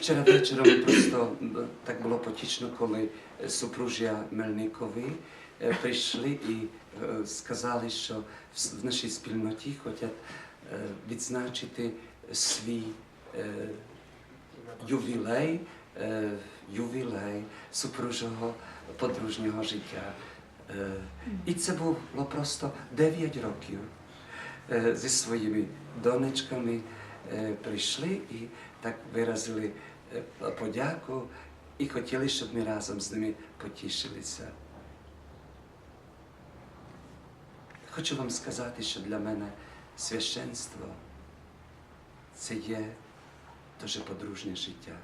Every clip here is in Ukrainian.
Вчора вечором просто так було потішно, коли супружжя Мельникові прийшли і сказали, що в нашій спільноті хочуть відзначити свій ювілей, ювілей супружого подружнього життя. І це було просто 9 років. Зі своїми донечками прийшли і так виразили е, подяку і хотіли, щоб ми разом з ними потішилися. Хочу вам сказати, що для мене священство це є дуже подружнє життя.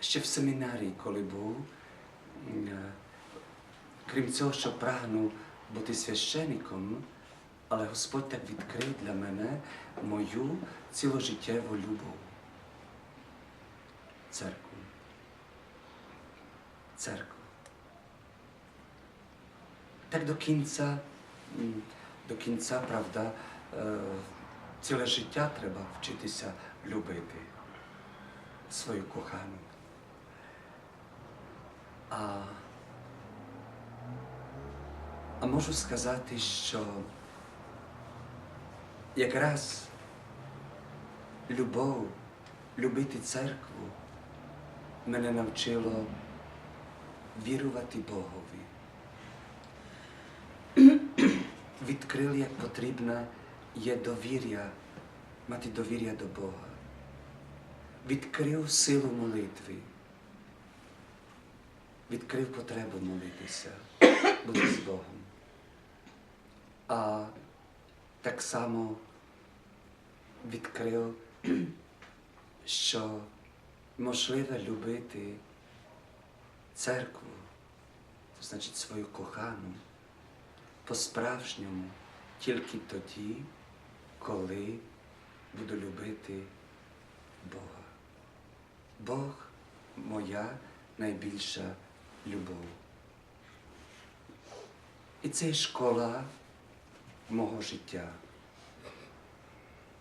Ще в семінарії, коли був, е, крім цього, що прагнув бути священником, але Господь так відкрив для мене мою ціложиттєву любов. Церкву. Церкву. Так до кінця, до кінця, правда, е, ціле життя треба вчитися любити свою кохану. А, а можу сказати, що якраз любов, любити церкву мене навчило вірувати Богові. Відкрив, як потрібно є довір'я, мати довір'я до Бога. Відкрив силу молитви. Відкрив потребу молитися, бути з Богом. А так само відкрив, що можливо любити церкву, значить свою кохану, по-справжньому тільки тоді, коли буду любити Бога. Бог моя найбільша любов. І це школа мого життя.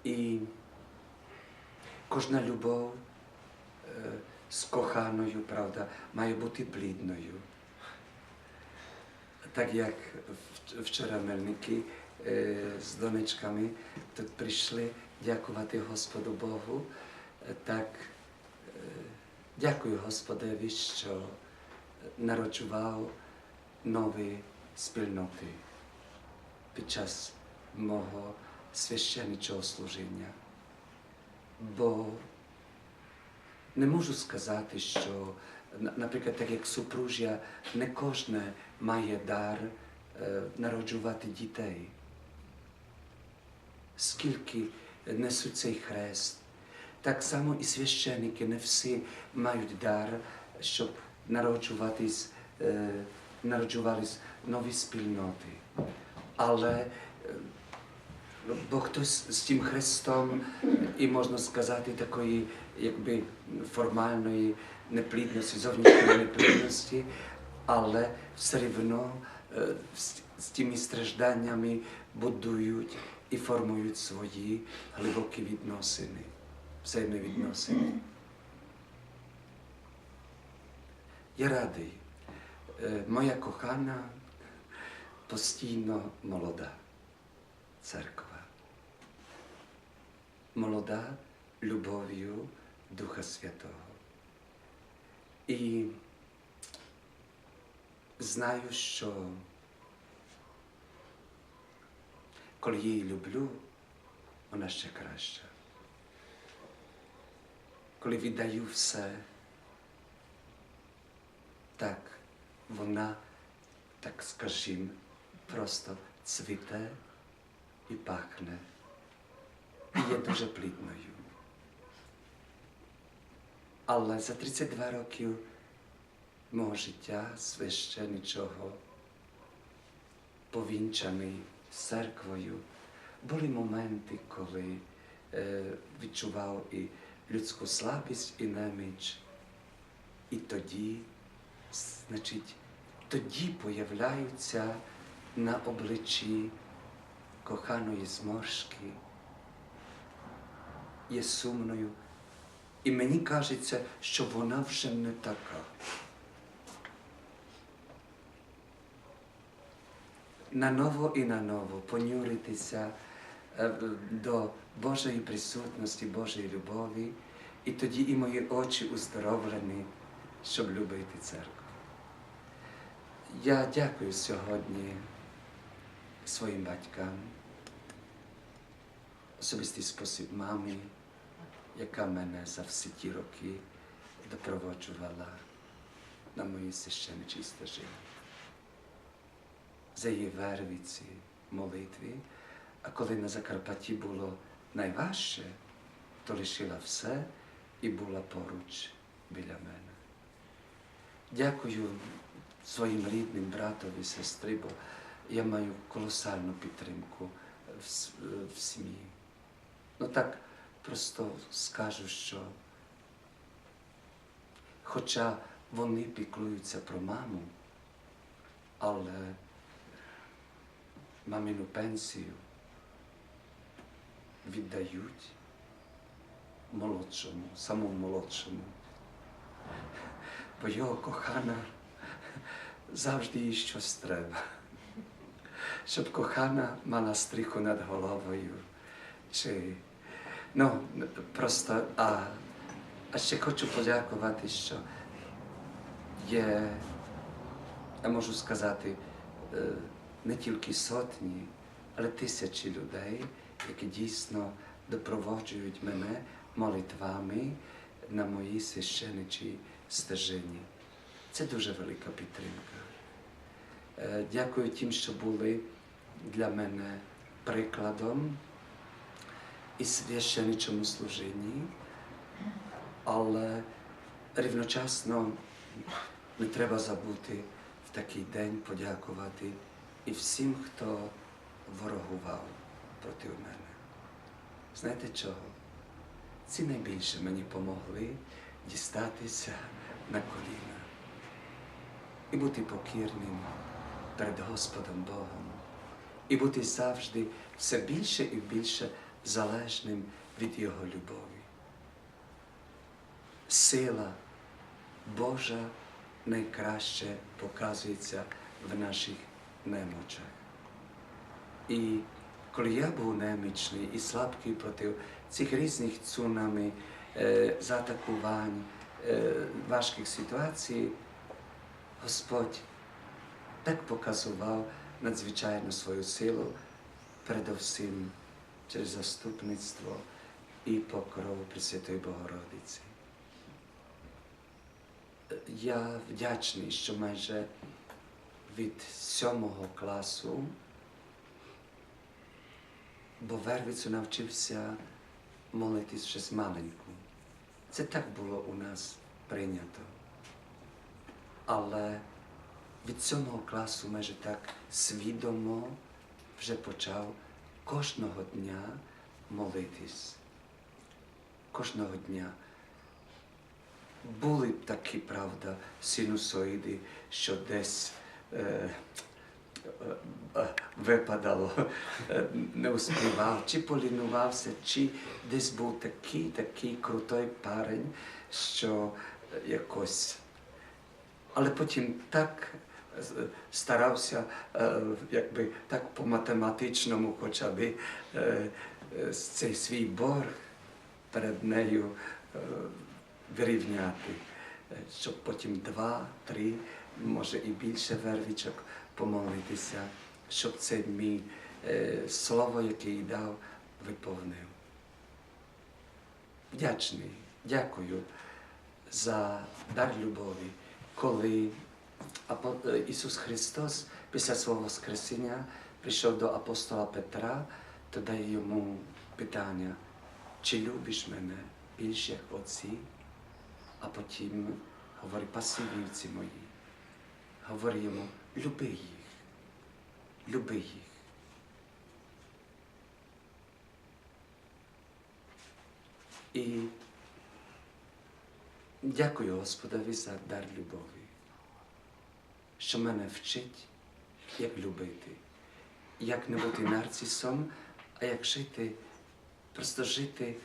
І кожна любов е, з коханою, правда, має бути плідною. Так як вчора мельники е, з донечками тут прийшли дякувати Господу Богу, е, так дякую Господеві, що народжував нові спільноти під час мого священничого служіння. Бо не можу сказати, що, наприклад, так як супружжя, не кожне має дар е, народжувати дітей. Скільки несуть цей хрест, так само і священники не всі мають дар, щоб народжуватись, е, народжувались нові спільноти. Але е, бо хтось з тим хрестом, і можна сказати, такої якби формальної неплідності, зовнішньої неплідності, але все рівно е, з тими стражданнями будують і формують свої глибокі відносини, взаємовідносини. Я радий. Е, Моя кохана постійно молода церква. Молода любов'ю Духа Святого. І знаю, що коли її люблю, вона ще краща. Коли віддаю все, так вона, так скажімо, просто цвіте і пахне, і є дуже плідною. Але за 32 роки мого життя священичого, повінчаний з церквою, були моменти, коли е, відчував і людську слабість, і неміч. І тоді, значить, тоді появляються на обличчі коханої зморшки є сумною. І мені кажеться, що вона вже не така. Наново і наново понюритися до Божої присутності, Божої любові, і тоді і мої очі уздоровлені, щоб любити церкву. Я дякую сьогодні своїм батькам, особистий спосіб мамі, яка мене за всі ті роки допроводжувала на моїй священичій стежині. За її вервиці, молитві, а коли на Закарпатті було найважче, то лишила все і була поруч біля мене. Дякую своїм рідним братові сестри, бо я маю колосальну підтримку в, в сім'ї. Ну так просто скажу, що хоча вони піклуються про маму, але мамину пенсію віддають молодшому, самому молодшому. Бо його кохана завжди їй щось треба. Щоб кохана мала стріху над головою. Чи... Ну, просто, а, а ще хочу подякувати, що є, я можу сказати, е, не тільки сотні, але тисячі людей, які дійсно допроводжують мене молитвами на моїй священичій стежині. Це дуже велика підтримка. Е, Дякую тим, що були для мене прикладом і священичому служінні, але рівночасно не треба забути в такий день подякувати і всім, хто ворогував проти мене. Знаєте чого? Ці найбільше мені помогли дістатися на коліна і бути покірним перед Господом Богом, і бути завжди все більше і більше залежним від Його любові. Сила Божа найкраще показується в наших немочах. І коли я був немічний і слабкий проти цих різних цунами, е, заатакувань, е, важких ситуацій, Господь так показував надзвичайну свою силу, передовсім через заступництво і покров Пресвятої Богородиці. Я вдячний, що майже від сьомого класу, бо Вервицю навчився молитись ще з маленьку. Це так було у нас прийнято. Але від сьомого класу майже так свідомо вже почав кожного дня молитись. Кожного дня. Були такі, правда, синусоїди, що десь е, е, е, випадало, е, не успівав, чи полінувався, чи десь був такий, такий крутой парень, що якось. Але потім так старався, е, якби так по-математичному, хоча б е, е, цей свій борг перед нею вирівняти, щоб потім два, три, може і більше вервічок помолитися, щоб це мій слово, яке їй дав, виповнив. Вдячний, дякую за дар любові, коли Ісус Христос після свого Воскресіння прийшов до апостола Петра, то дає йому питання, чи любиш мене більше як отці? А потім говорить, паси вівці мої. Говорить йому, люби їх, люби їх. І дякую Господові за дар любові, що мене вчить, як любити, як не бути нарцисом, а як жити, просто жити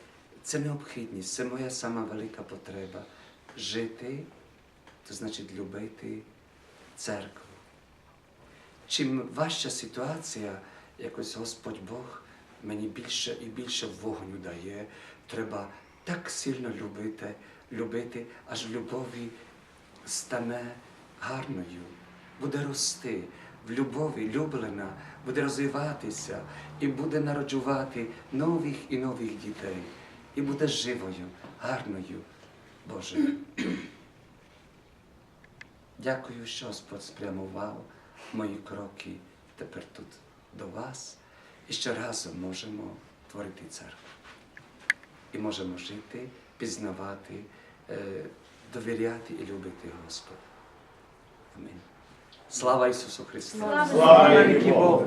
це необхідність, це моя сама велика потреба. Жити, то значить любити церкву. Чим важча ситуація, якось Господь Бог мені більше і більше вогню дає. Треба так сильно любити, любити, аж в любові стане гарною, буде рости в любові, люблена, буде розвиватися і буде народжувати нових і нових дітей, і буде живою, гарною Божою. Дякую, що Господь спрямував мої кроки тепер тут до вас, і що разом можемо творити церкву. І можемо жити, пізнавати, е, довіряти і любити Господа. Амінь. Слава Ісусу Христу! Слава Слава навіки Богу! Богу!